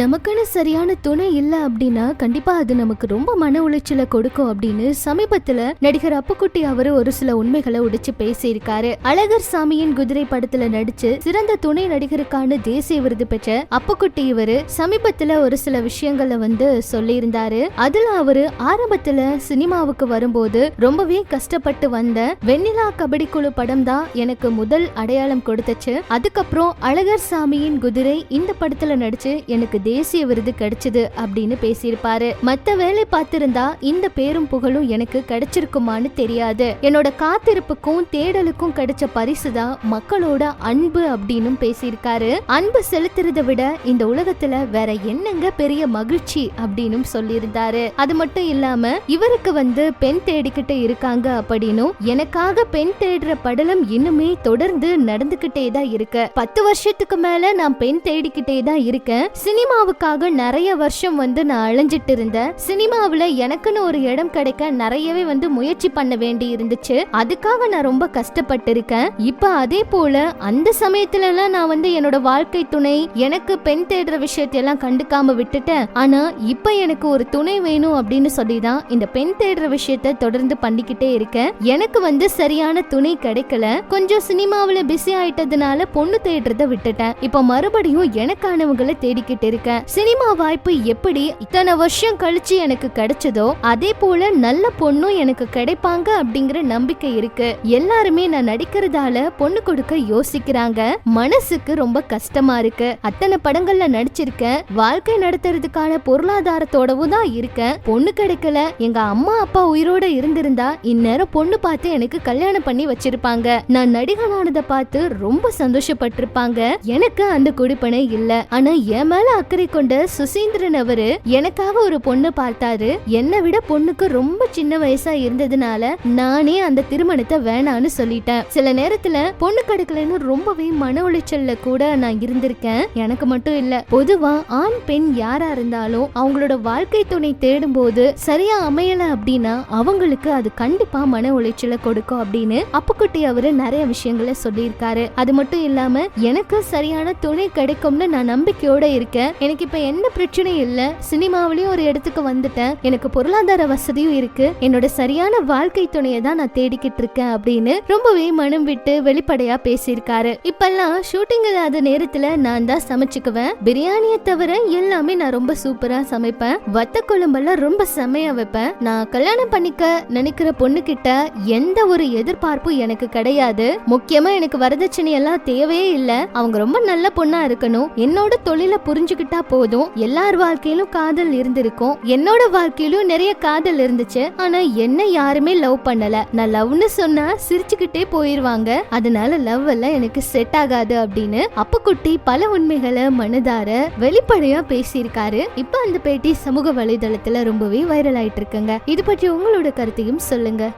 நமக்குன்னு சரியான துணை இல்ல அப்படின்னா கண்டிப்பா அது நமக்கு ரொம்ப மன உளைச்சலை கொடுக்கும் அப்படின்னு சமீபத்துல நடிகர் அப்புக்குட்டி அவரு ஒரு சில உண்மைகளை உடைச்சு பேசியிருக்காரு. அழகர் சாமியின் குதிரை படத்துல நடிச்சு சிறந்த துணை நடிகருக்கான தேசிய விருது பெற்ற அப்புக்குட்டி இவரு சமீபத்துல ஒரு சில விஷயங்களை வந்து சொல்லியிருந்தாரு. அதுல அவரு ஆரம்பத்துல சினிமாவுக்கு வரும்போது ரொம்பவே கஷ்டப்பட்டு வந்த வெண்ணிலா கபடி குழு படம் தான் எனக்கு முதல் அடையாளம் கொடுத்துச்சு. அதுக்கப்புறம் அழகர் சாமியின் குதிரை இந்த படத்துல நடிச்சு எனக்கு தேசிய விருது கிடைச்சது அப்படின்னு பேசியிருப்பாரு. மத்த வேலை பார்த்திருந்தா இந்த பேரும் புகழும் எனக்கு கிடைச்சிருக்குமான்னு தெரியாது. என்னோட காத்திருப்புக்கும் தேடலுக்கும் கிடைச்ச பரிசு தான் மக்களோட அன்பு அப்படின்னு பேசியிருக்காரு. அன்பு செலுத்துறதை விட இந்த உலகத்துல வேற என்னங்க பெரிய மகிழ்ச்சி அப்படின்னு சொல்லியிருந்தாரு. அது மட்டும் இல்லாம இவருக்கு வந்து பெண் தேடிக்கிட்டு இருக்காங்க அப்படின்னும் எனக்காக பெண் தேடுற படலம் இன்னுமே தொடர்ந்து நடந்துகிட்டே தான் இருக்கு. பத்து வருஷத்துக்கு மேல நான் பெண் தேடிக்கிட்டே தான் இருக்கேன். சினிமா சினிமாவுக்காக நிறைய வருஷம் வந்து நான் அழிஞ்சிட்டு இருந்தேன் சினிமாவில் எனக்குன்னு ஒரு இடம் கிடைக்க நிறையவே வந்து முயற்சி பண்ண வேண்டி இருந்துச்சு. அதுக்காக நான் ரொம்ப கஷ்டப்பட்டிருக்கேன். இப்போ அதே போல அந்த சமயத்துல எல்லாம் நான் வந்து என்னோட வாழ்க்கை துணை எனக்கு பெண் தேடுற விஷயத்தையெல்லாம் கண்டுக்காம விட்டுட்டேன். ஆனா இப்போ எனக்கு ஒரு துணை வேணும் அப்படின்னு சொல்லி தான் இந்த பெண் தேடுற விஷயத்த தொடர்ந்து பண்ணிக்கிட்டே இருக்கேன். எனக்கு வந்து சரியான துணை கிடைக்கல. கொஞ்சம் சினிமாவில் பிஸி ஆயிட்டதுனால பொண்ணு தேடுறத விட்டுட்டேன். இப்போ மறுபடியும் எனக்கானவங்களை தேடிக்கிட்டு இருக்கேன் சினிமா வாய்ப்பு எப்படி இத்தனை வருஷம் கழிச்சு எனக்கு கிடைச்சதோ அதே போல நல்ல பொண்ணும் எனக்கு கிடைப்பாங்க அப்படிங்கிற நம்பிக்கை இருக்கு. எல்லாருமே நான் நடிக்கிறதால பொண்ணு கொடுக்க யோசிக்கிறாங்க. மனசுக்கு ரொம்ப கஷ்டமா இருக்கு. அத்தனை படங்கள்ல நடிச்சிருக்கேன். வாழ்க்கை நடத்துறதுக்கான பொருளாதாரத்தோடவும் தான் இருக்கேன். பொண்ணு கிடைக்கல. எங்க அம்மா அப்பா உயிரோட இருந்திருந்தா இந்நேரம் பொண்ணு பார்த்து எனக்கு கல்யாணம் பண்ணி வச்சிருப்பாங்க. நான் நடிகனானதை பார்த்து ரொம்ப சந்தோஷப்பட்டிருப்பாங்க. எனக்கு அந்த குடிப்பனை இல்ல. ஆனா என் மேல அக்கறை கொண்ட சுசீந்திரன் அவரு எனக்காக ஒரு பொண்ணு பார்த்தாரு. என்னை விட பொண்ணுக்கு ரொம்ப சின்ன வயசா இருந்ததுனால நானே அந்த திருமணத்தை வேணான்னு சொல்லிட்டேன். சில நேரத்துல பொண்ணு கிடைக்கலன்னு ரொம்பவே மன உளைச்சல்ல கூட நான் இருந்திருக்கேன். எனக்கு மட்டும் இல்ல பொதுவா ஆண் பெண் யாரா இருந்தாலும் அவங்களோட வாழ்க்கை துணை தேடும் போது சரியா அமையல அப்படின்னா அவங்களுக்கு அது கண்டிப்பா மன உளைச்சலை கொடுக்கும் அப்படின்னு அப்புக்குட்டி அவரு நிறைய விஷயங்களை சொல்லியிருக்காரு. அது மட்டும் இல்லாம எனக்கு சரியான துணை கிடைக்கும்னு நான் நம்பிக்கையோட இருக்கேன். எனக்கு இப்ப எந்த பிரச்சனையும் இல்ல. சினிமாவிலயும் ஒரு இடத்துக்கு வந்துட்டேன். எனக்கு பொருளாதார வசதியும் இருக்கு. என்னோட சரியான வாழ்க்கை துணையை தான் நான் தேடிக்கிட்டு இருக்கேன் அப்படின்னு ரொம்பவே மனம் விட்டு வெளிப்படையா பேசியிருக்காரு. இப்பெல்லாம் ஷூட்டிங் இல்லாத நேரத்துல நான் தான் சமைச்சுக்குவேன். பிரியாணியை தவிர எல்லாமே நான் ரொம்ப சூப்பரா சமைப்பேன். வத்த குழம்பெல்லாம் ரொம்ப செமையா வைப்பேன். நான் கல்யாணம் பண்ணிக்க நினைக்கிற பொண்ணு கிட்ட எந்த ஒரு எதிர்பார்ப்பும் எனக்கு கிடையாது. முக்கியமா எனக்கு வரதட்சணை எல்லாம் தேவையே இல்ல. அவங்க ரொம்ப நல்ல பொண்ணா இருக்கணும். என்னோட தொழில புரிஞ்சுக்கிட்டு போதும். எல்லார் வாழ்க்கையிலும் காதல் இருந்திருக்கும். என்னோட வாழ்க்கையிலும் நிறைய காதல் இருந்துச்சு. ஆனா என்ன யாருமே லவ் பண்ணல. நான் லவ்னு சொன்னா சிரிச்சுக்கிட்டே போயிருவாங்க. அதனால லவ் எல்லாம் எனக்கு செட் ஆகாது அப்படின்னு அப்பக்குட்டி பல உண்மைகளை மனதார வெளிப்படையா பேசியிருக்காரு. இப்ப அந்த பேட்டி சமூக வலைதளத்துல ரொம்பவே வைரல் ஆயிட்டு இருக்குங்க. இது பற்றி உங்களோட கருத்தையும் சொல்லுங்க.